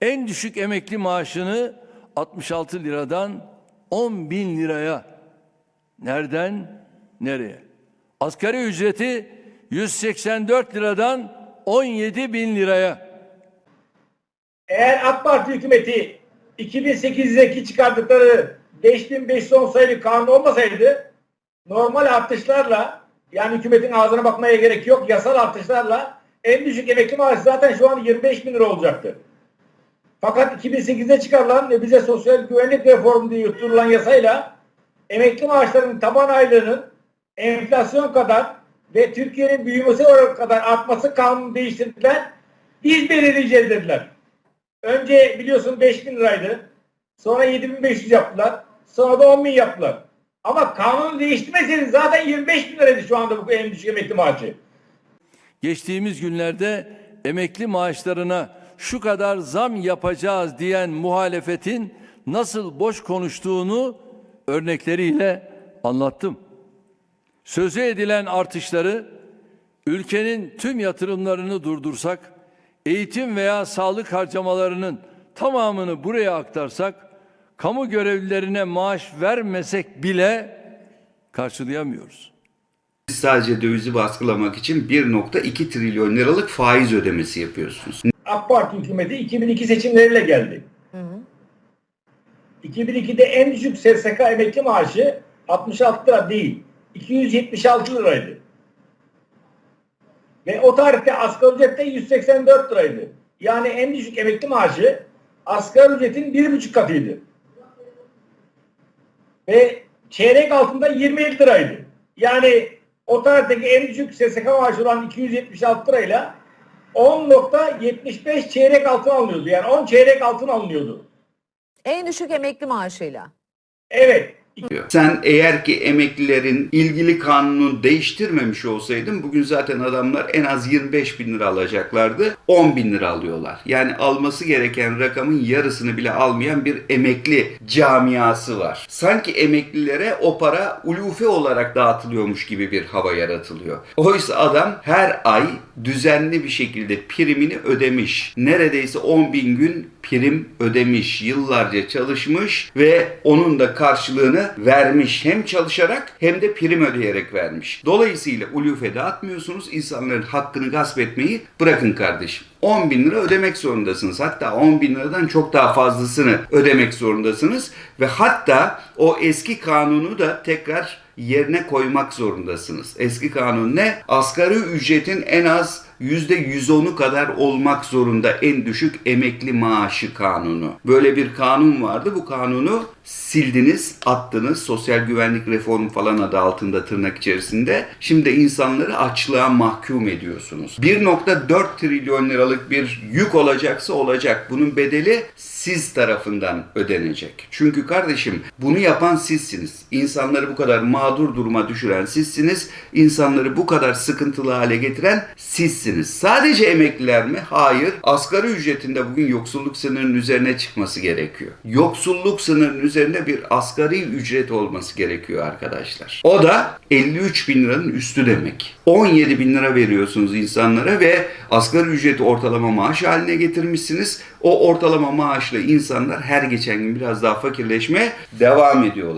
En düşük emekli maaşını 66 liradan 10 bin liraya. Nereden nereye? Asgari ücreti 184 liradan 17 bin liraya. Eğer AK Parti hükümeti 2008'deki çıkardıkları 5510 sayılı kanun olmasaydı normal artışlarla yani hükümetin ağzına bakmaya gerek yok yasal artışlarla en düşük emekli maaşı zaten şu an 25 bin lira olacaktı. Fakat 2008'de çıkarılan ve bize sosyal güvenlik reformu diye yutturulan yasayla emekli maaşlarının taban aylığının enflasyon kadar ve Türkiye'nin büyümesi oranı kadar artması kanunu değiştirdiler. Biz belirleyeceğiz dediler. Önce biliyorsun 5 bin liraydı. Sonra 7500 yaptılar. Sonra da 10 bin yaptılar. Ama kanunu değiştirmeseniz zaten 25 bin liraydı şu anda bu en düşük emekli maaşı. Geçtiğimiz günlerde emekli maaşlarına şu kadar zam yapacağız diyen muhalefetin nasıl boş konuştuğunu örnekleriyle anlattım. Sözü edilen artışları ülkenin tüm yatırımlarını durdursak, eğitim veya sağlık harcamalarının tamamını buraya aktarsak, kamu görevlilerine maaş vermesek bile karşılayamıyoruz. Sadece dövizi baskılamak için 1.2 trilyon liralık faiz ödemesi yapıyorsunuz. AK Parti hükümeti 2002 seçimleriyle geldi. 2002'de en düşük SSK emekli maaşı 66 lira değil, 276 liraydı. Ve o tarihte asgari ücret de 184 liraydı. Yani en düşük emekli maaşı asgari ücretin bir buçuk katıydı. Ve çeyrek altında 27 liraydı. Yani o tarihteki en düşük SSK maaşı olan 276 lirayla 10.75 çeyrek altın alınıyordu. Yani 10 çeyrek altın alınıyordu. En düşük emekli maaşıyla. Evet. Diyor. Sen eğer ki emeklilerin ilgili kanunu değiştirmemiş olsaydın bugün zaten adamlar en az 25 bin lira alacaklardı. 10 bin lira alıyorlar. Yani alması gereken rakamın yarısını bile almayan bir emekli camiası var. Sanki emeklilere o para ulufe olarak dağıtılıyormuş gibi bir hava yaratılıyor. Oysa adam her ay düzenli bir şekilde primini ödemiş. Neredeyse 10 bin gün prim ödemiş. Yıllarca çalışmış ve onun da karşılığını vermiş. Hem çalışarak hem de prim ödeyerek vermiş. Dolayısıyla ulufe dağıtmıyorsunuz. İnsanların hakkını gasp etmeyi bırakın kardeşim. 10 bin lira ödemek zorundasınız. Hatta 10 bin liradan çok daha fazlasını ödemek zorundasınız. Ve hatta o eski kanunu da tekrar yerine koymak zorundasınız. Eski kanun ne? Asgari ücretin en az %110'u kadar olmak zorunda en düşük emekli maaşı kanunu. Böyle bir kanun vardı. Bu kanunu sildiniz, attınız. Sosyal güvenlik reformu falan adı altında tırnak içerisinde. Şimdi insanları açlığa mahkum ediyorsunuz. 1.4 trilyon liralık bir yük olacaksa olacak. Bunun bedeli siz tarafından ödenecek. Çünkü kardeşim bunu yapan sizsiniz. İnsanları bu kadar mağdur duruma düşüren sizsiniz. İnsanları bu kadar sıkıntılı hale getiren sizsiniz. Sadece emekliler mi? Hayır. Asgari ücretinde bugün yoksulluk sınırının üzerine çıkması gerekiyor. Yoksulluk sınırının üzerinde bir asgari ücret olması gerekiyor arkadaşlar. O da 53 bin liranın üstü demek. 17 bin lira veriyorsunuz insanlara ve asgari ücreti ortalama maaş haline getirmişsiniz. O ortalama maaşla insanlar her geçen gün biraz daha fakirleşmeye devam ediyorlar.